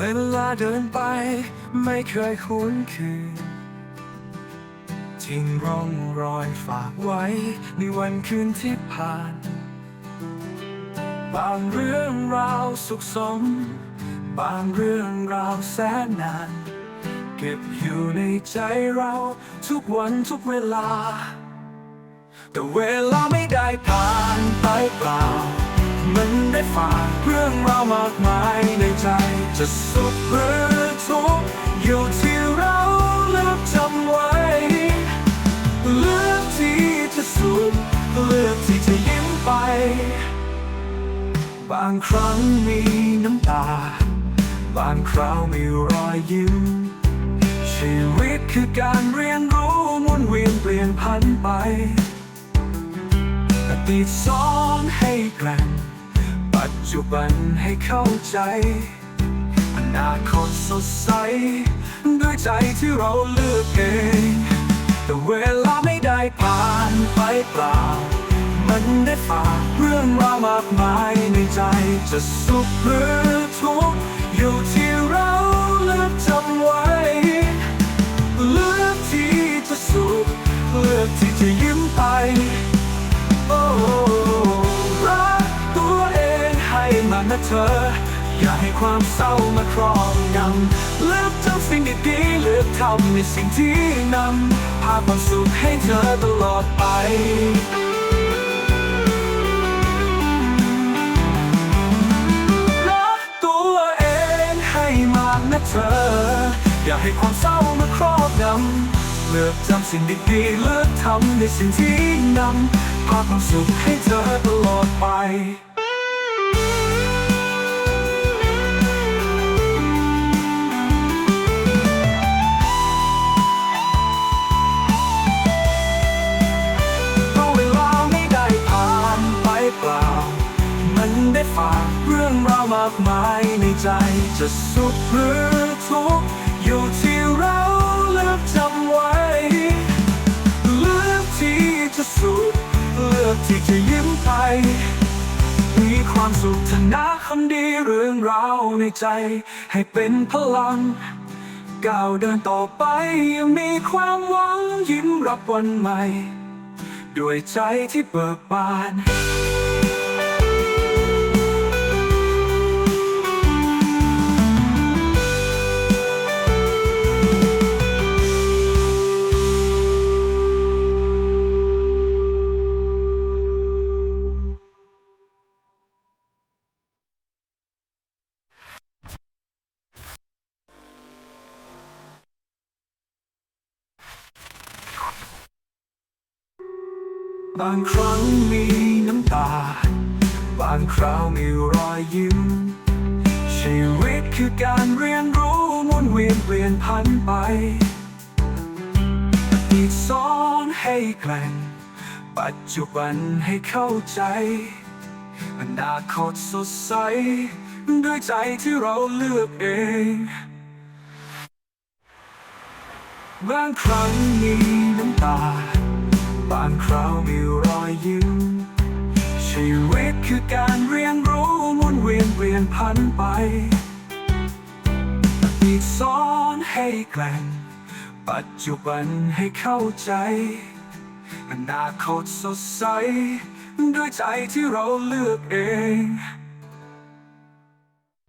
เวลาเดินไปไม่เคยคุ้นคืนทิ้งร่องรอยฝากไว้ ในวันคืนที่ผ่าน บางเรื่องราวสุขสม บางเรื่องราวแสนนาน เก็บอยู่ในใจเราทุกวันทุกเวลา แต่เวลาไม่ได้ผ่านไปเปล่า มันได้ฝากเรื่องราวมากมายในใจ จะสุขหรือทุกข์อยู่ที่เราเลือกจำไว้เลือกที่จะสุขเลือกที่จะยิ้มไป บางครั้งมีน้ำตา บางคราวมีรอยยิ้ม ชีวิตคือการเรียนรู้หมุนเวียนเปลี่ยนพันไปอดีตสอนให้แกร่งปัจจุบันให้เข้าใจ นาคตสดใส ด้วยใจที่เราเลือกเอง แต่เวลาไม่ได้ผ่านไปเปล่า มันได้ฝากเรื่องราวมากมายในใจจะสุขหรือทุกข์อยู่ที่เราเลือกจำไว้ เลือกที่จะสุขเลือกที่จะยิ้มไปโอ้รักตัวเองให้มันนะเธอ อย่าให้ความเศร้ามาครอบงำเลือกทำสิ่งดีๆเลือกทำในสิ่งที่นำพาความสุขให้เธอตลอดไปรักตัวเองให้มากนะเธอ อย่าให้ความเศร้ามาครอบงำเลือกจำสิ่งดีๆเลือกทำในสิ่งที่นำพาความสุขให้เธอตลอดไปากมายในใจจะสุขหรือทุกข์อยู่ที่เราเลือกจำไว้ เลือกที่จะสุขเลือกที่จะยิ้มไปมีความสุขทนะคนดีเรื่องราวในใจ ให้เป็นพลังก้าวเดินต่อไปยังมีความหวังยิ้มรับวันใหม่ ด้วยใจที่เบิกบาน บางครั้งมีน้ำตา บางคราวมีรอยยิ้ม ชีวิตคือการเรียนรู้มุนเวียนเปลี่ยนพันไปอดีตสอนให้แกร่ง ปัจจุบันให้เข้าใจอนาคตสดใส ด้วยใจที่เราเลือกเองบางครั้งมีน้ำตา บางคราวมี คือการเรียนรู้หมุนเวียนเปลี่ยนพันไปอดีตสอนให้แกล่ง ปัจจุบันให้เข้าใจอนาคตสดใส ด้วยใจที่เราเลือกเอง